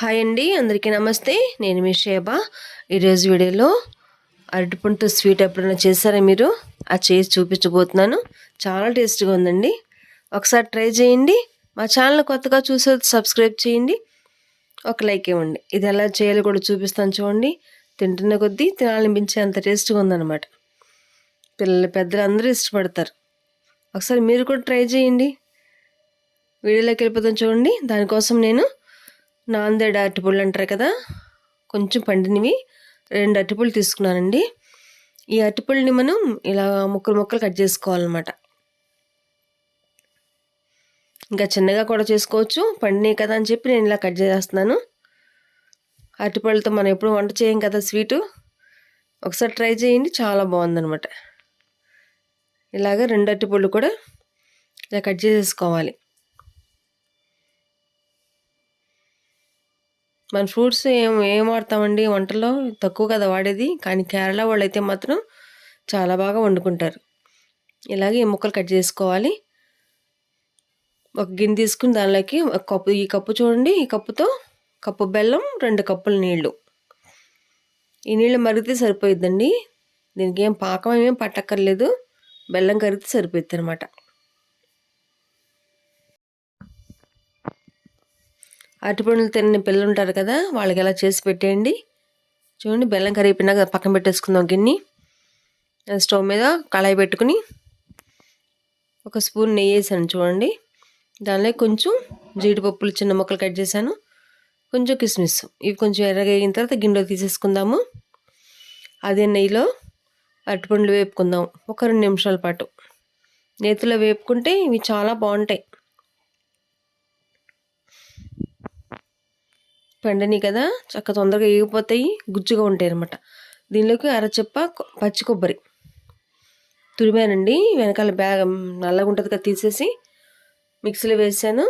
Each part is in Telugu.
హాయ్ అండి అందరికీ నమస్తే. నేను మీ షేబా. ఈరోజు వీడియోలో అరటిపండుతో స్వీట్ ఎప్పుడైనా చేస్తారా మీరు? ఆ చేసి చూపించబోతున్నాను. చాలా టేస్ట్గా ఉందండి. ఒకసారి ట్రై చేయండి. మా ఛానల్ కొత్తగా చూసే సబ్స్క్రైబ్ చేయండి. ఒక లైక్ ఇవ్వండి. ఇది ఎలా చేయాలో కూడా చూపిస్తాను చూడండి. తింటున్న కొద్దీ తినాలనిపించే అంత టేస్ట్గా ఉందన్నమాట. పిల్లలు పెద్దలు అందరూ ఇష్టపడతారు. ఒకసారి మీరు కూడా ట్రై చేయండి. వీడియోలోకి వెళ్ళిపోతాం చూడండి. దానికోసం నేను నాందేడ్ అరటిపళ్ళు అంటారు కదా కొంచెం పండినవి. రెండు అరటిపళ్ళు తీసుకున్నానండి. ఈ అరటిపళ్ళని మనం ఇలా ముక్కలు ముక్కలు కట్ చేసుకోవాలన్నమాట. ఇంకా చిన్నగా కూడా చేసుకోవచ్చు. పండినవి కదా అని చెప్పి నేను ఇలా కట్ చేస్తున్నాను అరటిపళ్ళతో మనం ఎప్పుడు వంట చేయం కదా స్వీటు. ఒకసారి ట్రై చేయండి చాలా బాగుందనమాట ఇలాగ రెండు అరటిపళ్ళు కూడా ఇలా కట్ చేసేసుకోవాలి. మన ఫ్రూట్స్ ఏం ఏం వాడతామండి? వంటలో తక్కువ కదా వాడేది. కానీ కేరళ వాళ్ళు అయితే మాత్రం చాలా బాగా వండుకుంటారు. ఇలాగే ఈ ముక్కలు కట్ చేసుకోవాలి. ఒక గిన్నె తీసుకుని దానిలోకి ఒక కప్పు ఈ కప్పు చూడండి. ఈ కప్పుతో కప్పు బెల్లం రెండు కప్పుల నీళ్ళు ఈ నీళ్ళు మరిగితే సరిపోయిద్దండి. దీనికి ఏం పాకం ఏం పట్టక్కర్లేదు. బెల్లం కరిగితే సరిపోద్ది అనమాట అరటిపండ్లు తిన్న పిల్లలు ఉంటారు కదా వాళ్ళకి ఎలా చేసి పెట్టేయండి? చూడండి బెల్లం కరిగిపోయినాక పక్కన పెట్టేసుకుందాం గిన్నె. స్టవ్ మీద కళాయి పెట్టుకుని ఒక స్పూన్ నెయ్యి వేసాను చూడండి. దానిలో కొంచెం జీడిపప్పులు చిన్న ముక్కలు కట్ చేశాను. కొంచెం కిస్మిస్. ఇవి కొంచెం ఎర్రగా అయిన తర్వాత గిన్నెలో తీసేసుకుందాము. అదే నెయ్యిలో అరటిపండ్లు వేపుకుందాం. ఒక రెండు నిమిషాల పాటు. నేతిలో వేపుకుంటే ఇవి చాలా బాగుంటాయి. పండని కదా చక్క తొందరగా ఏగిపోతాయి గుజ్జుగా ఉంటాయి అనమాట దీనిలోకి అరచెప్ప పచ్చి కొబ్బరి. తురిమానండి వెనకాల బ్యాగ్ నల్లగా ఉంటుంది కదా తీసేసి మిక్సీలో వేసాను.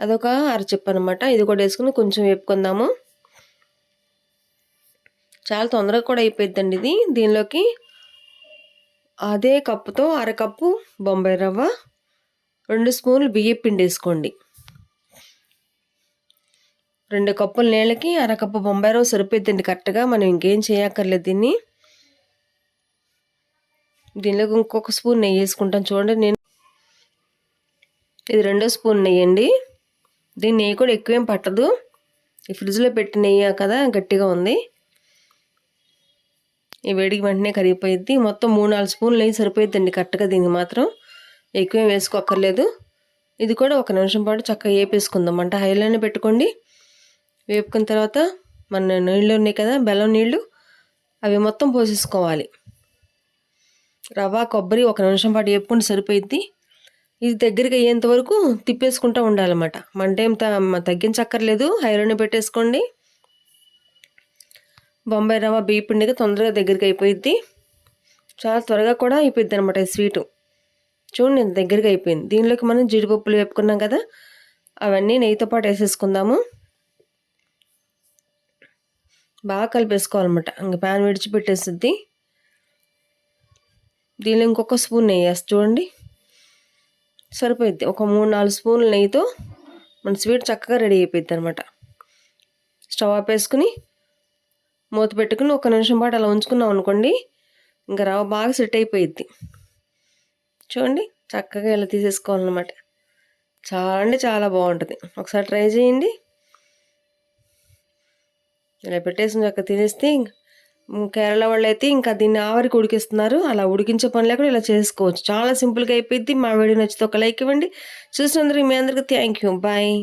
అదొక అరచెప్ప అనమాట ఇది కూడా వేసుకుని కొంచెం వేపుకుందాము. చాలా తొందరగా కూడా అయిపోయిందండి ఇది. దీనిలోకి అదే కప్పుతో అరకప్పు బొంబాయి రవ్వ రెండు స్పూన్లు బియ్య పిండి వేసుకోండి. రెండు కప్పుల నీళ్ళకి అరకప్పు బొంబాయి రవ్వ సరిపోద్దండి కరెక్ట్గా. మనం ఇంకేం చేయక్కర్లేదు దీన్ని. దీనిలోకి ఇంకొక స్పూన్ నెయ్యి వేసుకుంటాను చూడండి నేను ఇది రెండో స్పూన్ నెయ్యి అండి. దీని నెయ్యి కూడా ఎక్కువేం పట్టదు. ఈ ఫ్రిడ్జ్లో పెట్టి నెయ్యి కదా గట్టిగా ఉంది. ఈ వేడికి వెంటనే కరిగిపోయిద్ది. మొత్తం మూడు నాలుగు స్పూన్లు నెయ్యి సరిపోయిద్దండి కరెక్ట్గా దీనికి మాత్రం. ఎక్కువేం వేసుకోక్కర్లేదు. ఇది కూడా ఒక నిమిషం పాటు చక్కగా వేపేసుకుందాం అంటే హైలోనే పెట్టుకోండి. వేపుకున్న తర్వాత మన నీళ్ళు ఉన్నాయి కదా బెల్లం నీళ్ళు అవి మొత్తం పోసేసుకోవాలి. రవ్వ కొబ్బరి ఒక నిమిషం పాటు వేపుకుంటే సరిపోయిద్ది. ఇది దగ్గరికి అయ్యేంత వరకు తిప్పేసుకుంటూ ఉండాలన్నమాట. మంట ఏం తగ్గించక్కర్లేదు. హైలోనే పెట్టేసుకోండి. బొంబాయి రవ్వ బియ్య పిండిగా తొందరగా దగ్గరికి అయిపోయిద్ది. చాలా త్వరగా కూడా అయిపోయింది అనమాట ఈ స్వీటు. చూడండి దగ్గరికి అయిపోయింది. దీనిలోకి మనం జీడిపప్పులు వేపుకున్నాం కదా అవన్నీ నెయ్యితో పాటు వేసేసుకుందాము. బాగా కలిపేసుకోవాలన్నమాట. ఇంకా ప్యాన్ విడిచిపెట్టేసిద్ది. దీనిలో ఇంకొక స్పూన్ నెయ్యి వేసి చూడండి. సరిపోయిద్ది. ఒక మూడు నాలుగు స్పూన్ల నెయ్యితో మన స్వీట్ చక్కగా రెడీ అయిపోద్ది అనమాట స్టవ్ ఆపేసుకుని మూత పెట్టుకుని ఒక నిమిషం పాటు అలా ఉంచుకున్నాం అనుకోండి ఇంకా రవ్వ బాగా సెట్ అయిపోయిద్ది. చూడండి. చక్కగా ఇలా తీసేసుకోవాలన్నమాట. చాలా అంటే చాలా బాగుంటుంది. ఒకసారి ట్రై చేయండి. ఇలా పెట్టేసి అక్కడ తినేస్తే కేరళ వాళ్ళు అయితే ఇంకా దీన్ని ఆవరికి ఉడికిస్తున్నారు. అలా ఉడికించే పని లేకుండా ఇలా చేసుకోవచ్చు. చాలా సింపుల్గా అయిపోయింది మా వీడియో నచ్చితే ఒక లైక్ ఇవ్వండి. చూసినందుకు మీ అందరికీ థ్యాంక్ యూ. బాయ్.